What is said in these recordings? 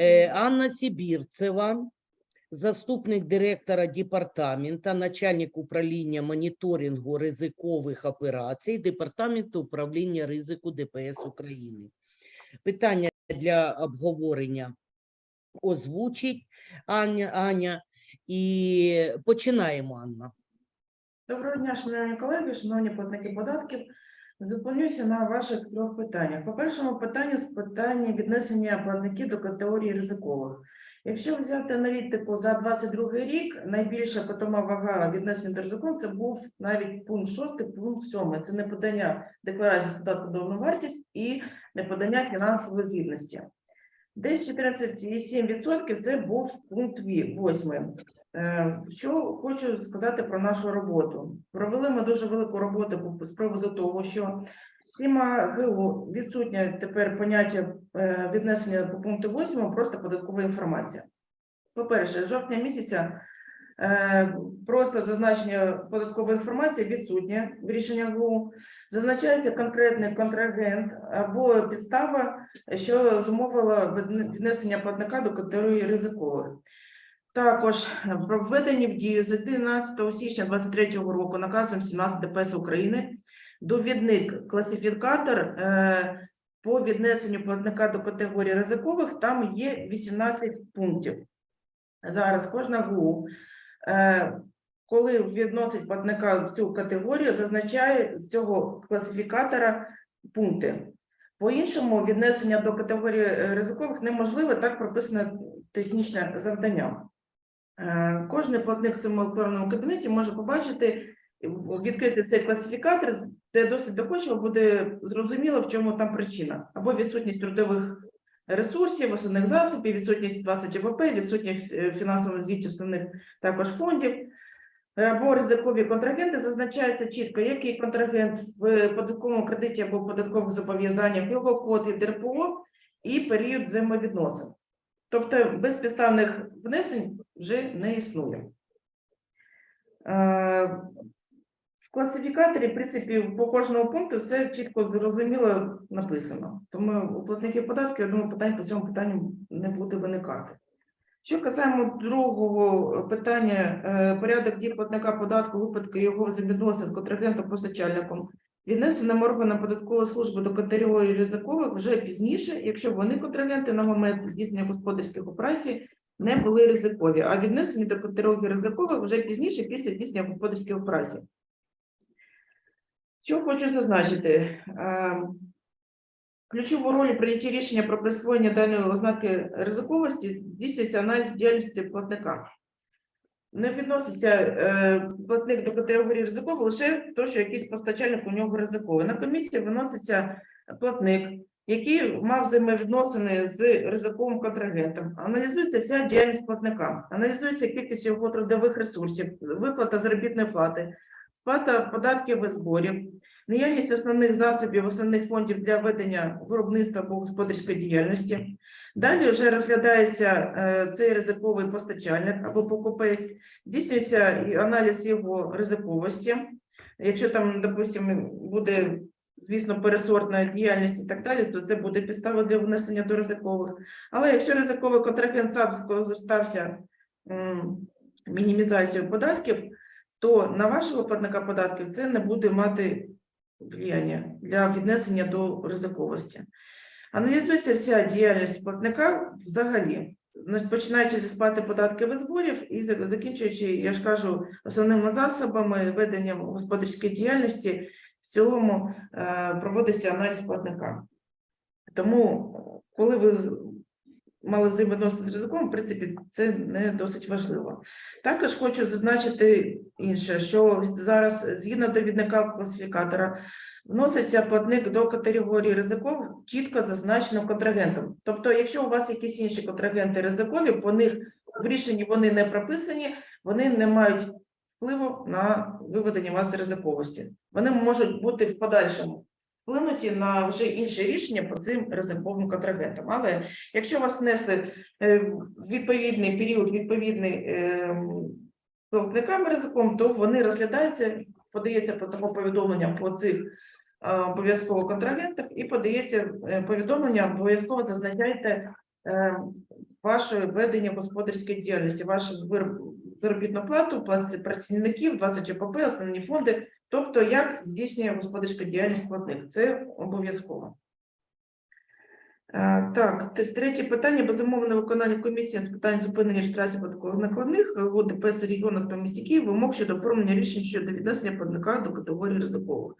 Е, Анна Сібірцева, заступник директора департамента, начальник управління моніторингу ризикових операцій Департаменту управління ризику ДПС України. Питання для обговорення озвучить Аня, Аня. І починаємо, Анна. Доброго дня, шановні колеги, шановні платники податків. Зупинюся на ваших трьох питаннях. По першому питанню з питання віднесення платників до категорії ризикових. Якщо взяти аналітику за 22 рік, найбільша питома вага віднесення до ризикових це був навіть пункт 6, пункт 7. Це неподання декларації з податку додану вартість і неподання фінансової звітності. Десь 14,7% це був пункт 8. Е, Що хочу сказати про нашу роботу. Провели ми дуже велику роботу з приводу того, що Сліма ГУ відсутнє тепер поняття е, віднесення по пункту 8, просто податкова інформація. По-перше, жовтня місяця е, просто зазначення податкової інформації відсутнє в рішення ГУ. Зазначається конкретний контрагент або підстава, що зумовила віднесення платника до категорії ризикових. Також е, про введені в дію з 11 січня 2023 року наказом 17 ДПС України довідник класифікатор е, по віднесенню платника до категорії ризикових. Там є 18 пунктів. Зараз кожна ГУ, е, коли відносить платника в цю категорію, зазначає з цього класифікатора пункти. По-іншому, віднесення до категорії е, ризикових неможливе, так прописано технічне завдання. Е, Кожний платник в своєму електронному кабінеті може побачити, відкрити цей класифікатор, де досить доходчиво буде зрозуміло, в чому там причина. Або відсутність трудових ресурсів, основних засобів, відсутність 20 ВП, відсутність е, фінансових звітів основних також фондів. Або ризикові контрагенти зазначається чітко, який контрагент в податковому кредиті або податкових зобов'язаннях, його код і ДРПО і період взаємовідносин. Тобто безпідставних внесень вже не існує. Е, В класифікаторі, в принципі, по кожному пункту все чітко зрозуміло написано. Тому у платників податків, я думаю, питань по цьому питанню не буде виникати. Що касаємо другого питання, е, порядок дій платника податку, випадки його взаємовідносин з контрагентом-постачальником, віднесеним органам податкової служби до категорії ризикових вже пізніше, якщо вони контрагенти на момент здійснення господарських операцій не були ризикові, а віднесені до категорії ризикових вже пізніше після здійснення господарських операцій. Що хочу зазначити? Ем, Ключову роль у рішення про присвоєння даної ознаки ризиковості здійснюється аналіз діяльності платника. Не відноситься е, платник до категорії ризикових лише то, що якийсь постачальник у нього ризиковий. На комісії виноситься платник, який мав взаємовідносини з ризиковим контрагентом. Аналізується вся діяльність платника, аналізується кількість його трудових ресурсів, виплата заробітної плати, сплата податків і зборів, наявність основних засобів, основних фондів для ведення виробництва або господарської діяльності. Далі вже розглядається е, цей ризиковий постачальник або покупець, здійснюється аналіз його ризиковості. Якщо там, допустимо, буде, звісно, пересортна діяльність і так далі, то це буде підстава для внесення до ризикових. Але якщо ризиковий контрагент сам скористався мінімізацією податків, то на вашого платника податків це не буде мати влияння для віднесення до ризиковості. Аналізується вся діяльність платника взагалі, починаючи зі сплати податків і зборів і закінчуючи, я ж кажу, основними засобами веденням господарської діяльності, в цілому е, проводиться аналіз платника. Тому, коли ви мали взаємодносини з ризиком, в принципі, це не досить важливо. Також хочу зазначити інше, що зараз згідно довідника класифікатора вноситься платник до категорії ризиков чітко зазначено контрагентом. Тобто, якщо у вас якісь інші контрагенти ризикові, по них в рішенні вони не прописані, вони не мають впливу на виведення вас з ризиковості. Вони можуть бути в подальшому вплинуті на вже інше рішення по цим ризиковим контрагентам. Але якщо вас внесли е, відповідний період, відповідний платникам ризиком, то вони розглядаються, подається по тому повідомлення по цих е, обов'язково контрагентах і подається е, повідомлення, обов'язково зазначайте е, ваше ведення господарської діяльності, вашу заробітну плату, працівників, 20 ОПП, основні фонди, тобто як здійснює господарську діяльність платник. Це обов'язково. Е, Так, третє питання. Безумовне виконання комісії з питань зупинення реєстрації податкових накладних е, у регіонах та місті Київ вимог щодо оформлення рішень щодо віднесення платника до категорії ризикових.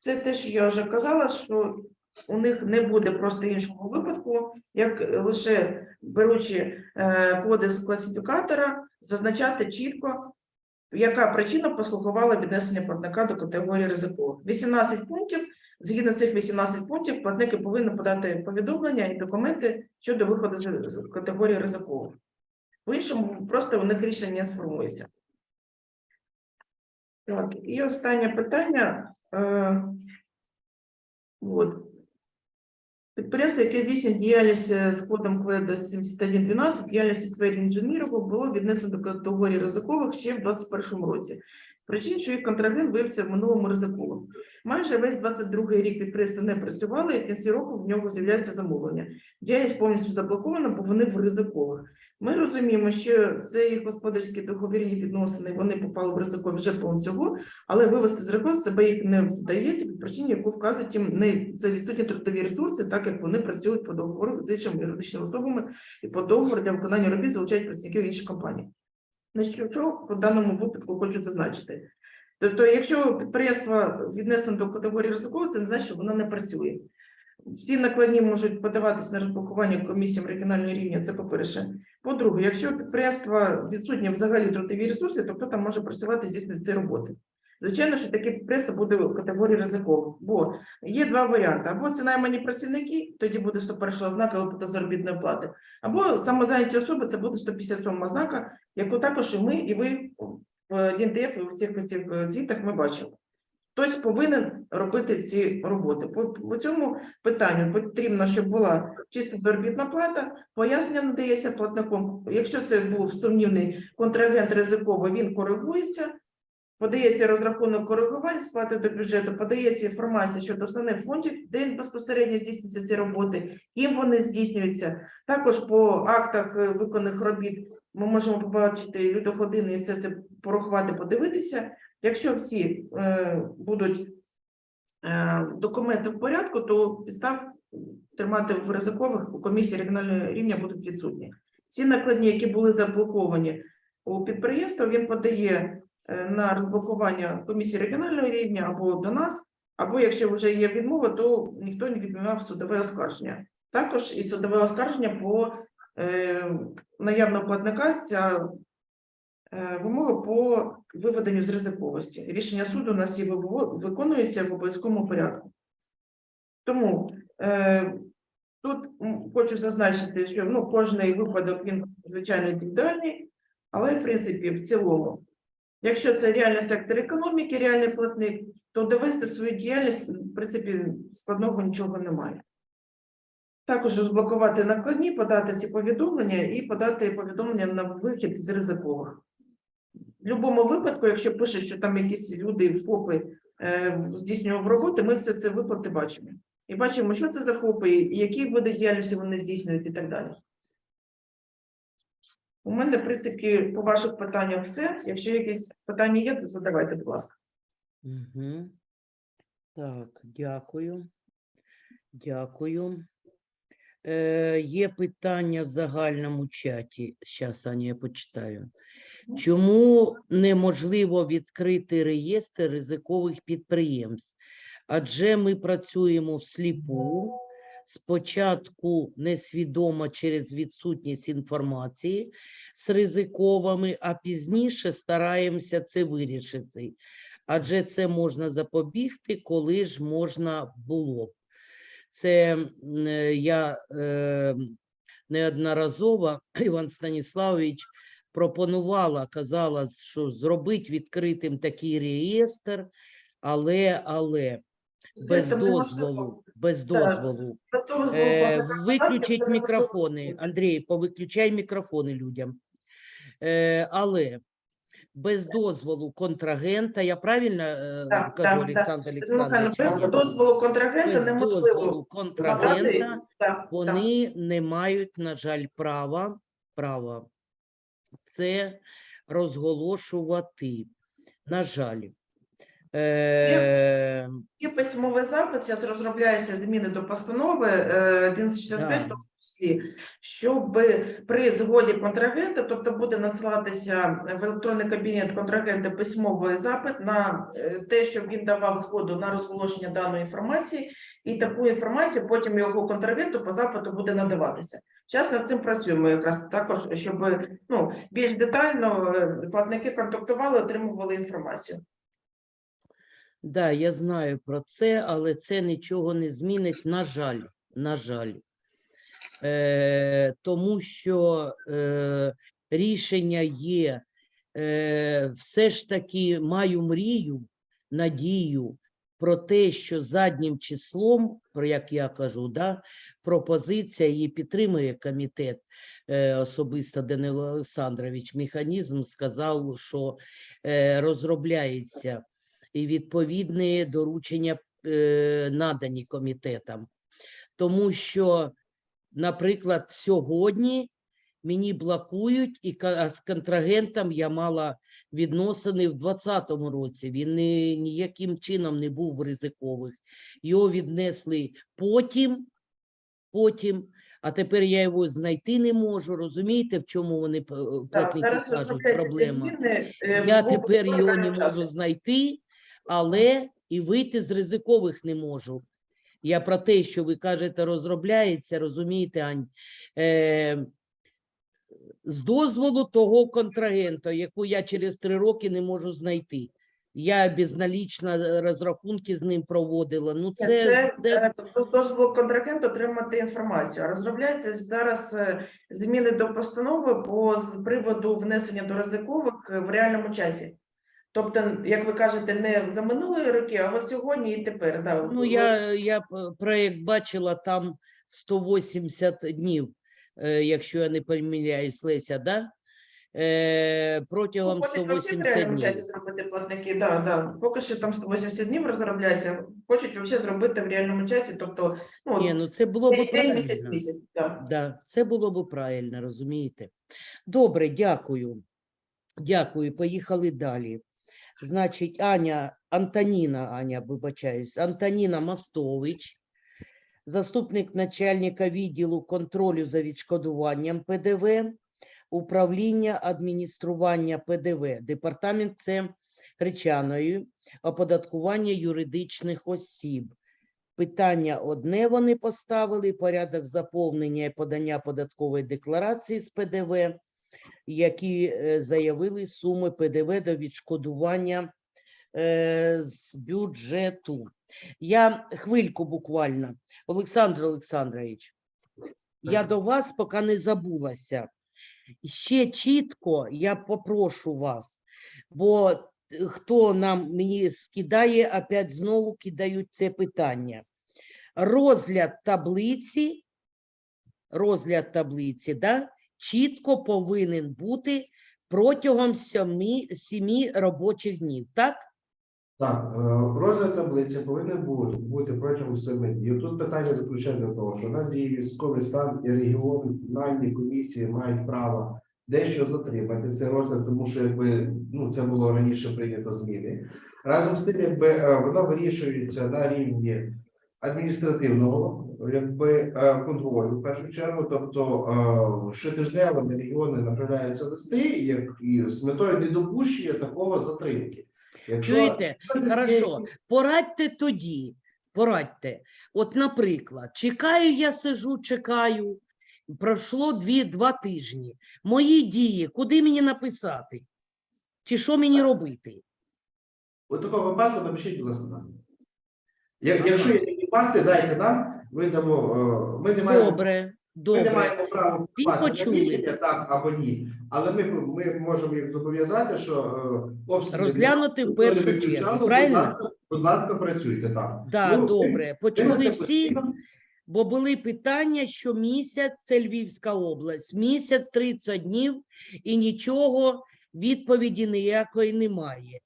Це те, що я вже казала, що у них не буде просто іншого випадку, як е, лише беручи е, коди з класифікатора, зазначати чітко, яка причина послугувала віднесення платника до категорії ризикових. 18 пунктів. Згідно цих 18 пунктів, платники повинні подати повідомлення і документи щодо виходу з категорії ризикових. В іншому просто у них рішення не сформується. Так, і останнє питання. Е, от. Підприємство, яке здійснює діяльність е, з кодом КВЕДа 7112, діяльність у сфері інженірінгу було віднесено до категорії ризикових ще в 2021 році. Причин, що їх контрагент виявився в минулому ризиковим. Майже весь 22-й рік підприємство не працювало, і в кінці року в нього з'являється замовлення. Діяльність повністю заблокована, бо вони в ризикових. Ми розуміємо, що це господарські договірні відносини, вони попали в ризикові вже по цього, але вивести з ризику себе їх не вдається по причині, яку вказують їм не це відсутні трудові ресурси, так як вони працюють по договору з іншими юридичними особами і по договору для виконання робіт залучають працівників інших компаній. На що, що в даному випадку хочу зазначити. Тобто, якщо підприємство віднесено до категорії ризикового, це не значить, що воно не працює. Всі накладні можуть подаватися на розблокування комісіям регіонального рівня. Це по-перше. По-друге, якщо підприємство відсутнє взагалі трудові ресурси, то хто там може працювати здійснити ці роботи? Звичайно, що таке підприємство буде в категорії ризикових, бо є два варіанти: або це наймані працівники, тоді буде 101 ознака виплата заробітної плати, або самозайняті особи, це буде 157 ознака, яку також і ми, і ви в ДНТФ і в цих звітах ми бачимо. Хтось повинен робити ці роботи. По, по цьому питанню потрібно, щоб була чиста заробітна плата, пояснення надається платником. Якщо це був сумнівний контрагент ризиковий, він коригується, подається розрахунок коригувань, сплати до бюджету, подається інформація щодо основних фондів, де безпосередньо здійснюються ці роботи, ким вони здійснюються. Також по актах е, виконаних робіт ми можемо побачити людогодини і все це порахувати, подивитися. Якщо всі е, будуть е, документи в порядку, то підстав тримати в ризикових у комісії регіонального рівня будуть відсутні. Всі накладні, які були заблоковані у підприємства, він подає на розблокування комісії регіонального рівня або до нас, або якщо вже є відмова, то ніхто не відмовляв судове оскарження. Також і судове оскарження по е, наявного платника ця е, вимога по виведенню з ризиковості. Рішення суду у нас виво- виконується в обов'язковому порядку. Тому е, тут хочу зазначити, що ну, кожний випадок він звичайно індивідуальний, але в принципі в цілому, якщо це реальний сектор економіки, реальний платник, то довести свою діяльність, в принципі, складного нічого немає. Також розблокувати накладні, подати ці повідомлення і подати повідомлення на вихід з ризикових. В будь-якому випадку, якщо пише, що там якісь люди, ФОПи е, роботи, ми все це виплати бачимо. І бачимо, що це за ФОПи, які види діяльності вони здійснюють і так далі. У мене, в принципі, по ваших питаннях все. Якщо якісь питання є, то задавайте, будь ласка. Угу. Так, дякую. Дякую. Е, є питання в загальному чаті. Зараз, Аня, я почитаю. Чому неможливо відкрити реєстр ризикових підприємств? Адже ми працюємо всліпу, спочатку несвідомо через відсутність інформації з ризиковими, а пізніше стараємося це вирішити. Адже це можна запобігти, коли ж можна було б. Це е, я е, неодноразово, Іван Станіславович, пропонувала, казала, що зробити відкритим такий реєстр, але, але без дозволу, без дозволу. Без того ж Е, було виключить мікрофони. Андрій, повиключай мікрофони людям. Е, але без дозволу контрагента. Я правильно е, Так, кажу, так, Олександр Михайло, Олександрович? без дозволу контрагента Без неможливо дозволу надати. контрагента Так, так. вони не мають, на жаль, права, права це розголошувати. На жаль. Е, Є письмовий запит, зараз розробляється зміни до постанови е, 1165, Да. в тому числі, щоб при згоді контрагента, тобто буде надсилатися в електронний кабінет контрагента письмовий запит на е, те, щоб він давав згоду на розголошення даної інформації, і таку інформацію потім його контрагенту по запиту буде надаватися. Зараз над цим працюємо якраз також, щоб ну, більш детально е, платники контактували, отримували інформацію. Да, я знаю про це, але це нічого не змінить, на жаль, на жаль. Е, тому що е, рішення є, е, все ж таки маю мрію, надію про те, що заднім числом, про як я кажу, да, пропозиція її підтримує комітет, е, особисто Данило Олександрович, механізм сказав, що е, розробляється і відповідні доручення е, надані комітетам. Тому що, наприклад, сьогодні мені блокують, і з контрагентом я мала відносини в 2020 році. Він ні, ніяким чином не був в ризикових. Його віднесли потім, потім, а тепер я його знайти не можу. Розумієте, в чому вони Так, платники зараз кажуть проблема? зміни. е, Я тепер його не можу знайти, але і вийти з ризикових не можу. Я про те, що ви кажете, розробляється, розумієте, Ань, е, з дозволу того контрагента, яку я через три роки не можу знайти. Я безналічно розрахунки з ним проводила. Ну, Це, це, це е, тобто з дозволу контрагента отримати інформацію. А розробляються зараз е, зміни до постанови по приводу внесення до ризикових е, в реальному часі. Тобто, як ви кажете, не за минулі роки, а от сьогодні і тепер. Да. Ну, я, я п- проект бачила там 180 днів, е, якщо я не помиляюсь, Леся, да? Е, протягом в 180 днів. зробити платники. Да, да. Поки що там 180 днів розробляється. Хочуть взагалі зробити в реальному часі. Тобто, ну, Ні, ну це було б правильно. місяць, місяць. Да. Да, це було б правильно, розумієте? Добре, дякую. Дякую. Поїхали далі. Значить, Аня, Антоніна, Аня, вибачаюсь, Антоніна Мостович, заступник начальника відділу контролю за відшкодуванням ПДВ, управління адміністрування ПДВ, департамент це Гречаною, оподаткування юридичних осіб. Питання одне вони поставили, порядок заповнення і подання податкової декларації з ПДВ, які е, заявили суми ПДВ до відшкодування е, з бюджету. Я хвильку буквально. Олександр Олександрович, я до вас поки не забулася. Ще чітко я попрошу вас, бо е, хто нам мені скидає, опять знову кидають це питання. Розгляд таблиці, розгляд таблиці, да, чітко повинен бути протягом семи, семи робочих днів, так? Так, е, розгляд таблиці повинен бути, протягом семи днів. Тут питання заключається в тому, що у нас діє військовий стан і регіональні комісії мають право дещо затримати цей розгляд, тому що якби ну це було раніше прийнято зміни. Разом з тим, якби е, воно вирішується на рівні адміністративного, якби е, контролю в першу чергу. Тобто е, щотижнево на регіони направляються листи, як і з метою недопущення такого затримки. Якщо Чуєте? Хорошо. Порадьте тоді, порадьте. От, наприклад, чекаю, я сижу, чекаю. Пройшло дві, два тижні. Мої дії, куди мені написати? Чи що мені робити? У такому випадку напишіть, будь ласка, нам. Як, Ага. Якщо є такі факти, дайте нам, видамо. е, Ми не маємо, Добре, ми не добре. маємо права Всі впливати на почули. рішення, так або ні. Але ми, ми можемо їх зобов'язати, що е, обстріли Розглянути в ніхто не першу виключав. чергу, Будь правильно? ласка, Будь ласка, працюйте так. Да, Ну, добре. Почули всі, бо були питання, що місяць це Львівська область, місяць 30 днів і нічого відповіді ніякої немає.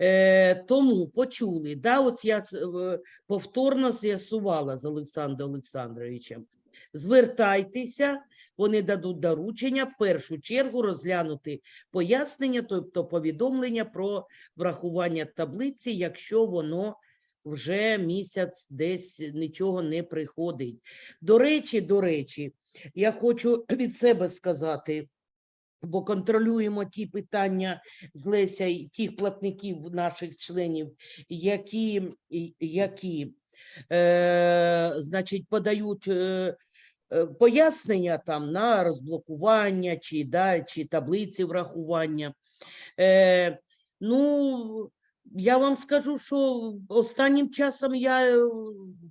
Е, тому почули, да, от я е, повторно з'ясувала з Олександром Олександровичем. Звертайтеся, вони дадуть доручення в першу чергу розглянути пояснення, тобто повідомлення про врахування таблиці, якщо воно вже місяць десь нічого не приходить. До речі, до речі, я хочу від себе сказати, бо контролюємо ті питання з Леся і тих платників наших членів, які, які е, значить, подають е, е, пояснення там на розблокування чи, да, чи таблиці врахування. Е, ну, я вам скажу, що останнім часом я е,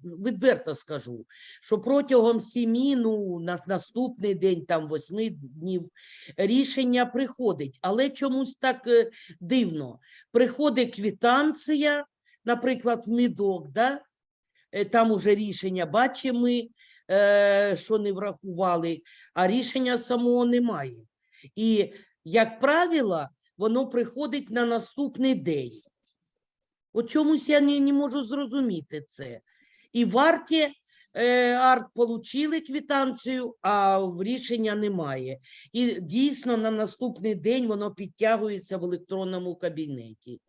відверто скажу, що протягом сімі, ну, на наступний день, там восьми днів, рішення приходить. Але чомусь так е, дивно. Приходить квітанція, наприклад, в мідок, да? е, там уже рішення бачимо, що не врахували, а рішення самого немає. І, як правило, воно приходить на наступний день. От чомусь я не, не можу зрозуміти це. І варті е, арт получили квитанцію, а рішення немає. І дійсно на наступний день воно підтягується в електронному кабінеті.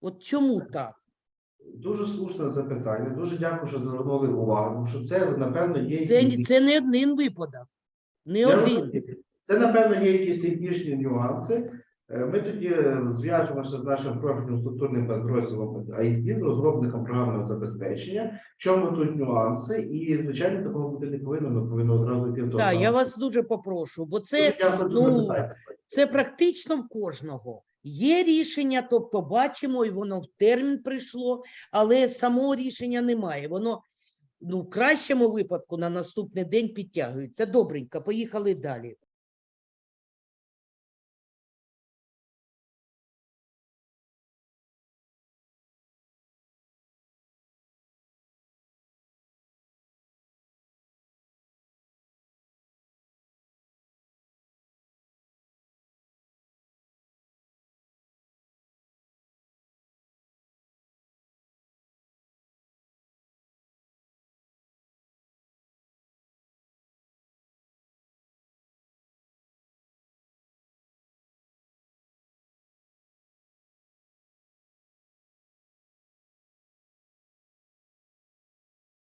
От чому так? Дуже слушне запитання. Дуже дякую, що звернули увагу, що це, напевно, є Це, це не один випадок, не Я один. розумію. Це, напевно, є якісь технічні нюанси. Е, Ми тоді е, зв'яжемося з нашим профільним структурним підрозділом IT, розробником програмного забезпечення. В чому тут нюанси? І, звичайно, такого бути не повинно, ми повинні одразу йти до Так, я вас дуже попрошу, бо це ну. Це практично в кожного. Є рішення, тобто бачимо, і воно в термін прийшло, але самого рішення немає. Воно ну, в кращому випадку на наступний день підтягується. Добренько, поїхали далі.